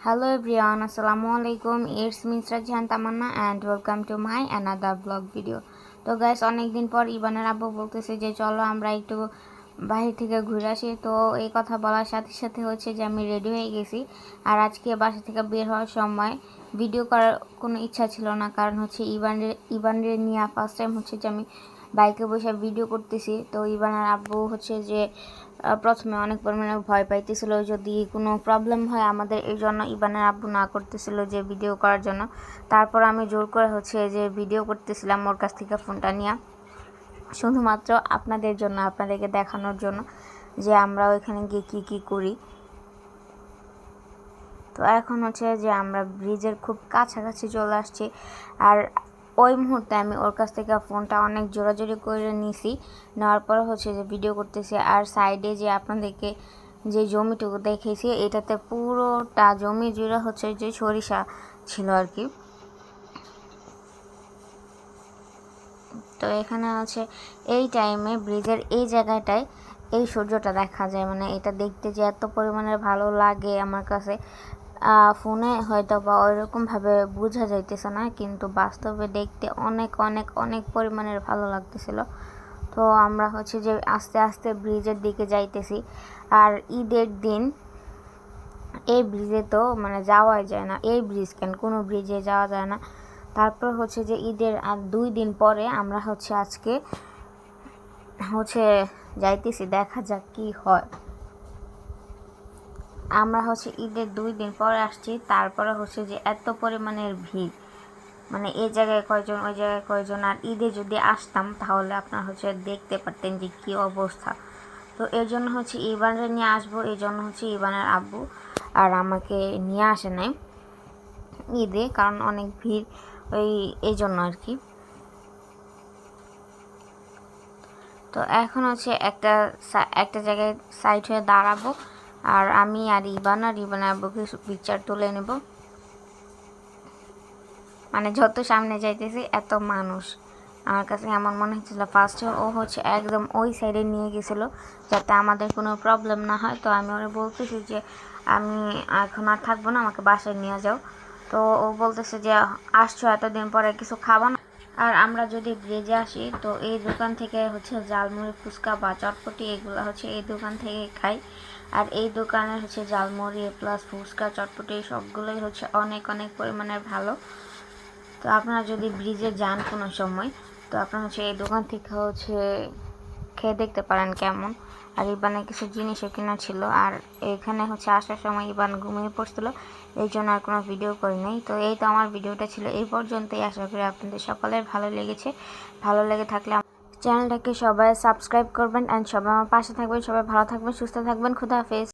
Hello everyone, Assalamu alaikum. It's Misra Jahan Tamanna and welcome to my another vlog video. তো guys অনেকদিন পর ইবানের আব্বু বলতেছে যে চলো আমরা একটু বাহির থেকে ঘুরে আসি তো এই কথা বলার সাথে সাথে হচ্ছে যে আমি রেডি হয়ে গেছি আর আজকে বাসা থেকে বের হওয়ার সময় ভিডিও করার কোনো ইচ্ছা ছিল না কারণ হচ্ছে ইবানের ইবানের নিয়ে ফার্স্ট টাইম হচ্ছে যে আমি বাইকে বসে ভিডিও করতেছি। তো ইবানের আব্বু হচ্ছে যে প্রথমে অনেক পরিমাণে ভয় পাইতেছিল যদি কোনো প্রবলেম হয় আমাদের, এই জন্য ইবানের আব্বু না করতেছিল যে ভিডিও করার জন্য। তারপর আমি জোর করে হচ্ছে যে ভিডিও করতেছিলাম ওর কাছ থেকে ফোনটা নিয়ে। শুধুমাত্র আপনাদের জন্য, আপনাদেরকে দেখানোর জন্য যে আমরা ওইখানে গিয়ে কী কী করি। তো এখন হচ্ছে যে আমরা ব্রিজের খুব কাছাকাছি চলে আসছি। আর ওই মুহূর্তে আমি ওর কাছ থেকে ফোনটা অনেক জোরাজোরি করে নিছি। নেওয়ার পরে হচ্ছে যে ভিডিও করতেছি আর সাইডে যে আপনাদেরকে যে জমিটুকু দেখেছি, এটাতে পুরোটা জমি জুড়ে হচ্ছে যে সরিষা ছিল আর কি। তো এখানে হচ্ছে এই টাইমে ব্রিজের এই জায়গাটায় এই সূর্যটা দেখা যায়। মানে এটা দেখতে যে এত পরিমাণে ভালো লাগে আমার কাছে। ফোনে হয়তো বা ওইরকমভাবে বোঝা যাইতেছে না, কিন্তু বাস্তবে দেখতে অনেক অনেক অনেক পরিমাণের ভালো লাগতেছিল। তো আমরা হচ্ছে যে আস্তে আস্তে ব্রিজের দিকে যাইতেছি। আর ঈদের দিন এই ব্রিজে তো মানে যাওয়াই যায় না। এই ব্রিজ কেন? কোনো ব্রিজে যাওয়া যায় না। তারপর হচ্ছে যে ঈদের আর দুই দিন পরে আমরা হচ্ছে আজকে হচ্ছে যাইতেছি, দেখা যাক কি হয়। আমরা হচ্ছে ঈদের দুই দিন পরে আসছি, তারপরে হচ্ছে যে এত পরিমাণের ভিড়। মানে এই জায়গায় কয়জন, ওই জায়গায় কয়জন, আর ঈদে যদি আসতাম তাহলে আপনার হচ্ছে দেখতে পারতেন যে কী অবস্থা। তো এর জন্য হচ্ছে ইবানরে নিয়ে আসব, এই জন্য হচ্ছে ইবানের আব্বু আর আমাকে নিয়ে আসে নাই ঈদে, কারণ অনেক ভিড় ওই, এই জন্য আর কি। তো এখন হচ্ছে একটা একটা জায়গায় সাইড হয়ে দাঁড়াবো। আর আমি আর ইবান আর ইবান আব্বুকে পিকচার তুলে নেব। মানে যত সামনে যাইতেছি এত মানুষ। আমার কাছে এমন মনে হচ্ছিল ফার্স্টে ও হচ্ছে একদম ওই সাইডে নিয়ে গেছিল, যাতে আমাদের কোনো প্রবলেম না হয়। তো আমি ওরা বলতেছি যে, আমি এখন আর থাকব না, আমাকে বাসায় নিয়ে যাও। তো ও বলতেছে যে, আসছো এতদিন পরে, কিছু খাবা না। আর আমরা যদি ব্রিজে আসি, তো এই দোকান থেকে হচ্ছে জালমুড়ি ফুচকা বা চটপটি এগুলো হচ্ছে এই দোকান থেকে খাই। আর এই দোকানের হচ্ছে জালমুড়ি প্লাস ফুচকা, চটপটি সবগুলোই হচ্ছে অনেক অনেক পরিমাণে ভালো। তো আপনারা যদি ব্রিজে যান কোনো সময়, তো আপনারা হচ্ছে এই দোকান থেকে হচ্ছে খেয়ে দেখতে পারেন কেমন। আর ইবানের কিছু জিনিসও কেনা ছিল। আর এখানে হচ্ছে আসার সময় ইবান ঘুমিয়ে পড়ছিল। এই জন্য আর কোনো ভিডিও করি নাই। তো এই তো আমার ভিডিওটা ছিল এই পর্যন্তই। আশা করি আপনাদের সকলের ভালো লেগেছে। ভালো লেগে থাকলে চ্যানেলটাকে সবাই সাবস্ক্রাইব করবেন অ্যান্ড সবাই আমার পাশে থাকবেন, সবাই ভালো থাকবেন, সুস্থ থাকবেন। খুদা হাফেজ।